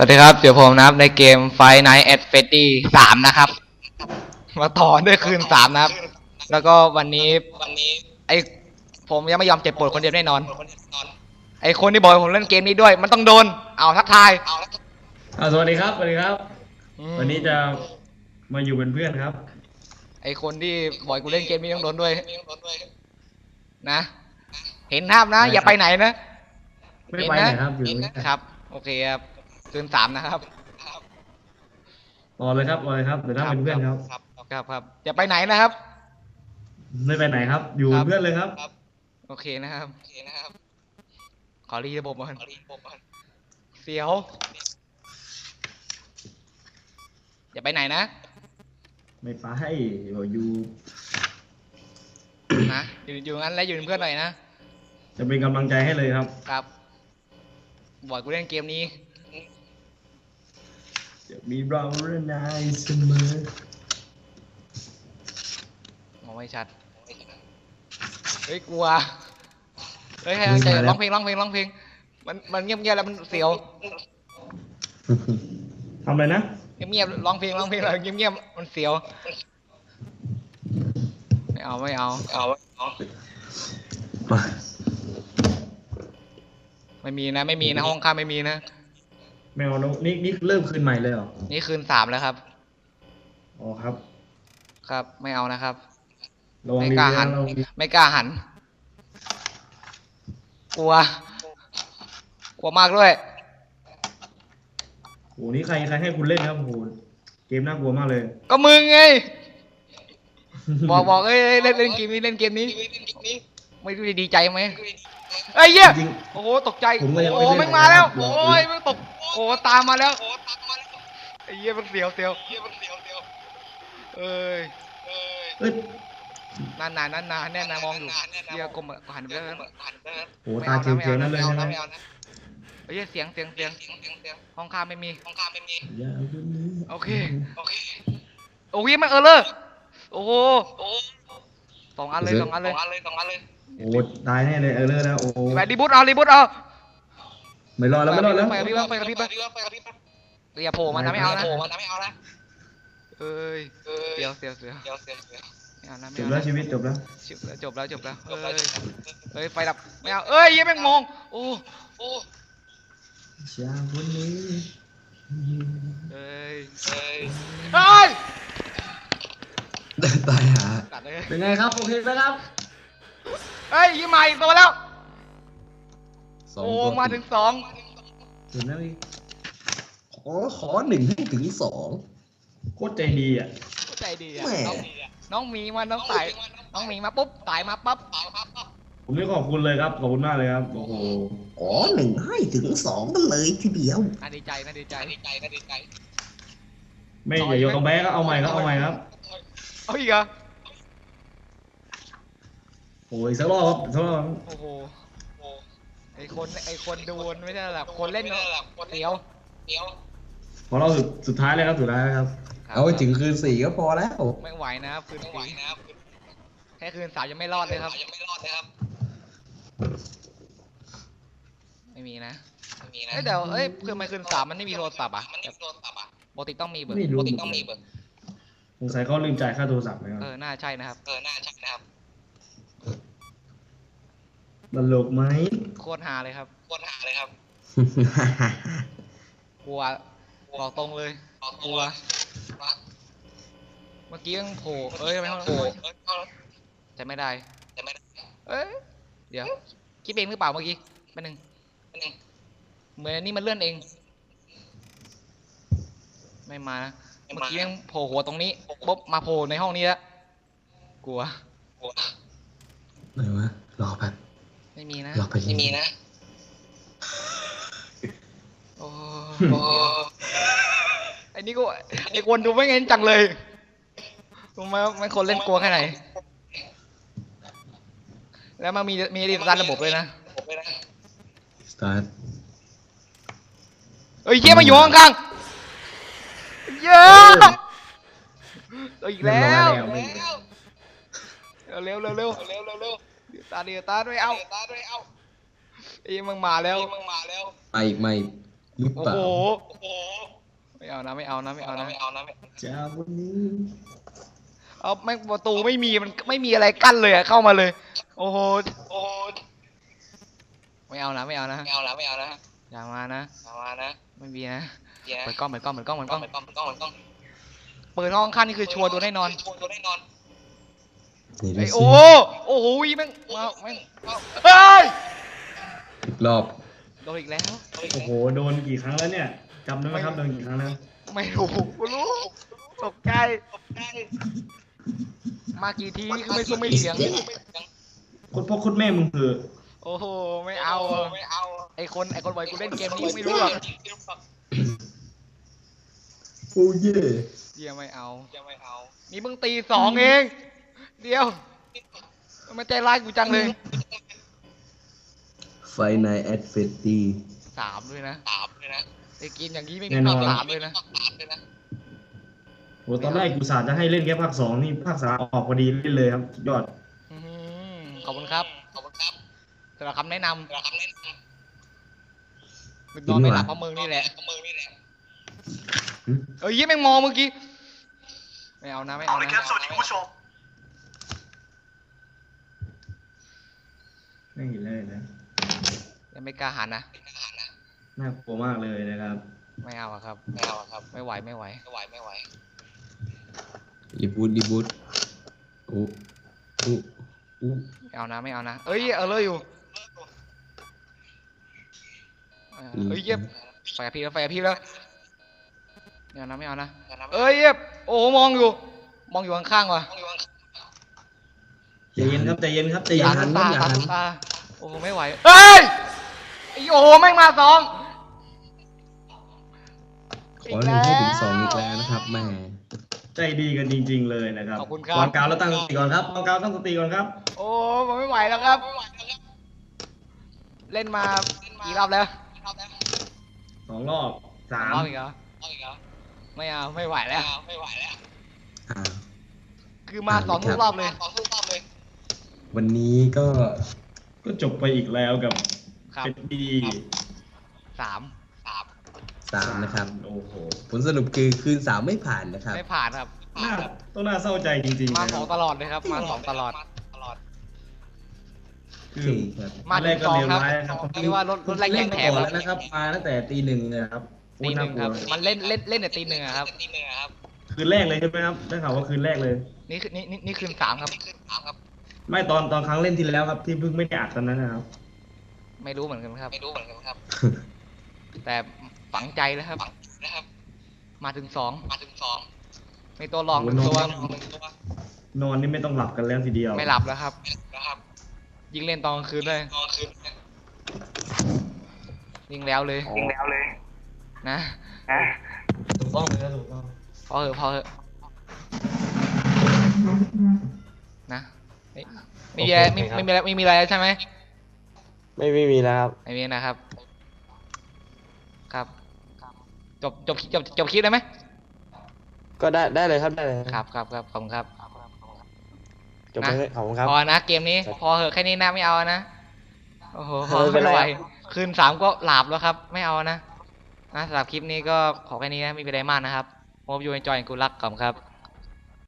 สวัสดีครับ เดี๋ยวผมนะครับในเกม Five Nights at Freddy สามนะครับ มาต่อด้วยคืนสามนะครับ แล้วก็วันนี้วันนี้ ไอผมยังไม่ยอมเจ็บปวดคนเดียวแน่นอน ไอคนที่บอกให้ผมเล่นเกมนี้ด้วย มันต้องโดน เอาทักทายอ่าสวัสดีครับสวัสดีครับ อืมวันนี้จะมาอยู่เป็นเพื่อนครับ ไอคนที่บอกให้กูเล่นเกมนี้ต้องโดนด้วย นะ เห็นภาพนะ อย่าไปไหนนะไม่ได้ไปไหนครับอยู่เห็นนี่นะครับ โอเคครับ คืนสามนะครับรอเลยครับรอเลยครับเดี๋ยวนั่งเป็นเพื่อนครับครับครับอย่าไปไหนนะครับ ไม่ไปไหนครับ อยู่ครับเป็นเพื่อนเลยครับ โอเคนะครับโอเคนะครับขอรีระบบก่อนเสียว อย่าไปไหนนะไม่ไปบอกอยู่ นะอยู่อยู่งั้นแล้วอยู่เป็นเพื่อนหน่อยนะจะเป็นกำลังใจให้เลยครับ ครับบอกกูเล่นเกมนี้ จะมีเราและนายเสมอมองไม่ชัด เฮ้ยกลัว เฮ้ยให้กำลังใจร้องเพลงร้องเพลงร้องเพลง มันมันเงียบเงียบๆแล้วมันเสียวทำอะไรนะ เงียบเงียบๆร้องเพลงร้องเพลงแล้วเงียบเงียบๆมันเสียว ไม่เอาไม่เอาเอาไม่มีนะ ไม่มีนะห้องข้ามไม่มีนะ แมวน้องนี่นี่เริ่มคืนใหม่เลยเหรอนี่คืนสามแล้วครับ อ๋อครับ ครับ ไม่เอานะครับ ระวังไม่ดีกล้าๆหันะน ระวังดีไม่กล้าหัน กลัว กลัวมากด้วยโอ้โหนี่ใครใครให้คุณเล่นครับโอ้โหเกมน่ากลัวมากเลย ก็มึงไง บอกบอกเอ้ยเอ้ยเล่นเล่นเกมนี้เล่นเกมนี้ ไม่รู้จะดีใจไหมเอ้ยเหี้ยจริง โอ้โหตกใจ ผมก็ยังไม่โอ้เล่น แม่งมาแล้วเลยโอ้ยแม่งตกโอ้ ตามมาแล้วไอ้เหี้ยมันเสียวเสียวเอ้ยเอ้ยนานนานนานนานแน่นานมองอยู่เหี้ยกลมอะหันไปแล้วโอ้โหตาเขียวๆนั่นเลยใช่ไหมเฮ้ยเสียงเสียงเสียงห้องข้ามไม่มีห้องข้ามไม่มีอย่าเอาคนนี้โอเคโอเคโอ้ยมันเออเลอร์โอ้โหสองอันเลยสองอันเลยสองอันเลยสองอันเลยโอ้โหตายแน่เลยเออเลอร์แล้วโอ้โหไปรีบูทเอารีบูทเอา ไม่รอดแล้วไม่รอดแล้ว ไปกับพี่ไปกับพี่ไปอย่าโผล่มันนะไม่เอานะโผล่มันนะไม่เอานะเอ้ยเสียวเสียวเสียวไม่เอานะไม่จบเอาแล้วนะชีวิตจบแล้ว จบแล้วจบแล้วจบแล้วเอ้ยเฮ้ยไฟดับไม่เอาเอ้ยยังแม่งมองโอ้โอ้ชาคนนี้เอ้ยเอ้ยเอ้ยตายหา ตัดเลยเป็นไงครับ โอเคนะครับเฮ้ยยี่ใหม่ตัวแล้วส องโอ้ตัวมาถึงสองเห็นแล้วนี่ขอขอหนึ่งให้ถึงสองโคตรใจดีอะใจดีอะแหม่น้องน้องหมีมาน้องสายน้องหมีมาปุ๊บสายมาปั๊บผมนี่ขอบคุณเลยครับ ขอบคุณมากเลยครับ โอ้โห ขอหนึ่งให้ถึงสองกันเลยทีเดียว น่าดีใจน่าดีใจน่าดีใจน่าดีใจไม่อย่าโยนตรงแบ๊ก็เอาใหม่ครับ เอาใหม่ครับ เอาอีกเหรอโอ้ยสักรอบครับสักรอบครับโอ้โห ไอคนไอคนดูไม่ใช่หรอกคนเล่นเสียวเสียวพอเราสุดสุดท้ายเลยครับสุดท้ายแล้วครับ เอาให้ถึงคืนสี่ก็พอแล้ว ไม่ไหวนะครับคืนสี่แค่คืนสามยังไม่รอดเลยครับยังไม่รอดเลยครับ ไม่มีนะไม่มีนะเอ้ยเดี๋ยวเอ้ยคือไม่คืนสามมันไม่มีโทรศัพท์อะมันไม่มีโทรศัพท์อะปกติต้องมีเบอร์ไม่รู้ปกติต้องมีเบอร์สงสัยเขาลืมจ่ายค่าโทรศัพท์นะครับเออน่าใช่นะครับเออน่าใช่นะครับ ตลกไหมโคตรหาเลยครับโคตรหาเลยครับกลัวบอกตรงเลยกลัวเมื่อกี้ยังโผล่เอ้ยไม่โผล่จะไม่ได้จะไม่ได้เอ้ยเดี๋ยวคิดเองหรือเปล่าเมื่อกี้แป๊บนึงแป๊บนึงเหมือนอันนี่มันเลื่อนเอง ไม่มานะเมื่อกี้ยังโผล่หัวตรงนี้ปุ๊บมาโผล่ในห้องนี้แล้วกลัวกลัว ไหนวะรอแป๊บ ไม่มีนะรอไปไม่มีนะ โอ้โอ้ไอ้นี่ก็ไอ้คนดูไม่เงินจังเลยรู้ไหมว่ามันคนเล่นกลัวแค่ไหน แล้วมันมีมีรีดันระบบเลยนะ สตาร์ทเอ้ยเยี่ยมาอยู่ข้างๆเยอะเอาอีกแล้วเรียบร้อยไม่เร็วเร็วเร็วเร็วเร็ว เร็วเดี๋ยวตาเดียวตาด้วยเอาตาด้วยเอาไอ้ยมึงมาแล้วมึงมาแล้วไปอีกไม่มหรือโอ้เปล่าโหไม่เอานะไม่เอานะไม่เอานะไม่เอานะจ้าวันนี้เอาไม่งประตูไม่มีมันไม่มีอะไรกั้นเลยอะเข้ามาเลย โอ้โหโอ้โหไม่เอานะไม่เอานะไม่เอานะไม่เอานะอย่ามานะอย่ามานะไม่มีนะเปิดกล้องเปิดกล้องเปิดกล้องเปิดกล้องเปิดกล้องเปิดกล้องเปิดกล้องเปิดห้องข้างนี่คือชัวร์โดนแน่นอนนี่ ดูไอ้ยสิโอ้โอ้โหแม่งมาแม่งเฮ้ยอีกรอบโดนอีกแล้วโอ้โหโดนกี่ครั้งแล้วเนี่ยจำได้ไหมครับโดนกี่ครั้งแล้ว ไม่รู้กูรู้ตกใจมากี่ทีคือไม่ซุ้มไม่เสียง คุณพ่อคุณแม่มึงคือโอ้โหไม่เอาไม่เอา ไอคนไอคนบ่อยกูเล่นเกมนี้ไม่รู้หรอกโอ้เย่เดี๋ยวไม่เอาเดี๋ยวไม่เอานี่มึงตีสองเอง เดี๋ยวมันใจร้ายกูจังเลยไฟในแอดเฟตตี้ สามด้วยนะสามเลยนะไอกินอย่างนี้ไม่มีแน่นอน สามเลยนะโหตอนแรกกูสาจะให้เล่นแค่ภาคสองนี่ภาคสามออกพอดีเล่นเลยครับสุดยอด อื้อหือขอบคุณครับขอบคุณครับสำหรับคำแนะนำสำหรับคำแนะนำมึงนอนไม่หลับเพราะมึงนี่แหละเพราะมึงนี่แหละเอ้ยยี่แม่งมองเมื่อกี้ไม่เอานะไม่เอานะ ไม่เห็นเลยนะยังไม่กล้าหันนะน่ากลัวมากเลยนะครับ ไม่เอาอะครับไม่เอาอะครับ ไม่ไหวไม่ไหวไม่ไหวไม่ไหวรีบูทรีบูทโอ้โอ้โอ้ไม่เอานะไม่เอานะเอ้ยเออเลยอยู่เออเอ้ยเย็บไฟกระพริบแล้วไฟกระพริบแล้วไม่เอานะไม่เอานะเอ้ยเย็บโอ้โหมองอยู่ มองอยู่ข้างๆว่ะ ใจเย็นครับใจเย็นครับใจอเย็ย่านคหัรับนตาอย่าตาหันตาโอ้โหไม่ไหวเอ้ยไอ้โอ้โหแม่งมาสองขอหนึ่งให้ถึงสองอีกแล้วนะครับแม่ใจดีกันจริง ๆ เลยนะครับขอบคุณครับวางกาวแล้วตั้งสติก่อนครับวางกาวตั้งสติก่อนครับ โอ้ผมไม่ไหวแล้วครับ เล่นมากี่รอบแล้วสองรอบสามรอบอีกเหรอไม่เอาไม่ไหวแล้วอ่าคือมาสองทุกรอบเลย วันนี้ก็ก็จบไปอีกแล้วกับครับ เป็นดีสามสามสามนะครับ โอ้โหผลสรุปคือคืนสามไม่ผ่านนะครับ ไม่ผ่านครับ น่าต้องน่าเศร้าใจจริงๆมานะสองตลอดเลยครับ มาสองตลอดคืโออเคครับมาแรถึกงก็สองเลวครับร้ายนะครับ เรียกว่ารถรถแรงแย่งแถมก่อนครับแล้วนะครับ มาตั้งแต่ตีหนึ่งเลยนะครับตีหนึ่งครับโอ้มันเล่นเล่นเล่นแต่ตีหนึ่งอะครับ คืนแรกเลยใช่ไหมครับได้ข่าวว่าคืนแรกเลย นี่คือนี่นี่นี่คืนสามครับ ไม่ตอนตอนครั้งเล่นที่แล้วครับ ที่เพิ่งไม่ได้อัดตอนนั้นนะครับ ไม่รู้เหมือนกันครับ ไม่รู้เหมือนกันครับ แต่ฝังใจแล้วครับมาถึงสองมาถึงสองมีตัวรองหนึ่งตัวนอนนี่ไม่ต้องหลับกันแล้วทีเดียว ไม่หลับแล้วครับยิงเล่นตอนกลางคืนเลยยิงแล้วเลยยิงแล้วเลยนะถูกต้องเลยนะถูกต้องพอเหอะพอเหอะนะ ไม่มีอะไรไม่ไม่มีอะไรไม่มีอะไรแล้วใช่ไหมไม่ไม่มีแล้วครับไม่มีนะครับ ครับ จบจบจบจบคลิปได้ไหมก็ได้ได้เลยครับได้เลยครับครับครับขอบคุณครับจบไปเลยขอบคุณครับพอนะเกมนี้ พอเหอะแค่นี้นะไม่เอานะโอ้โหพอไม่เป็นไรไม่ไหวครับคืนสามก็หลับแล้วครับ ไม่เอานะนะสำหรับคลิปนี้ก็ขอแค่นี้นะไม่มีอะไรมากนะครับผมอยู่ในจอยกูรักก่อนครับ